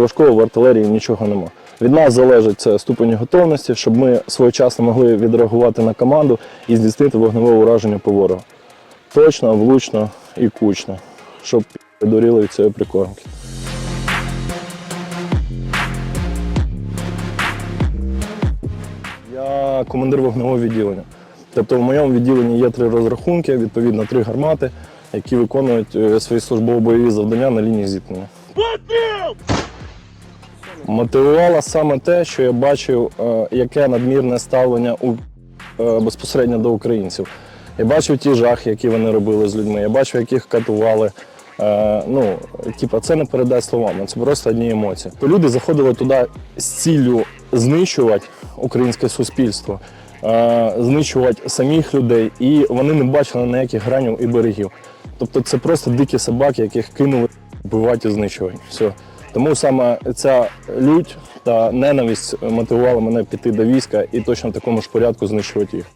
Важкого в артилерії нічого нема. Від нас залежить це ступень готовності, щоб ми своєчасно могли відреагувати на команду і здійснити вогневе ураження по ворогу. Точно, влучно і кучно, щоб доріли від цієї прикормки. Я командир вогневого відділення. Тобто в моєму відділенні є три розрахунки, відповідно три гармати, які виконують е, свої службово-бойові завдання на лінії зіткнення. Мотивувало саме те, що я бачив, е, яке надмірне ставлення у, е, безпосередньо до українців. Я бачив ті жахи, які вони робили з людьми, я бачив, як їх катували. Е, Ну, типа, це не передай словами, це просто одні емоції. То люди заходили туди з ціллю знищувати українське суспільство, знищувати самих людей, і вони не бачили ніяких гранів і берегів. Тобто це просто дикі собаки, яких кинули вбивати і знищувати. Все. Тому саме ця лють та ненависть мотивувала мене піти до війська і точно в такому ж порядку знищувати їх.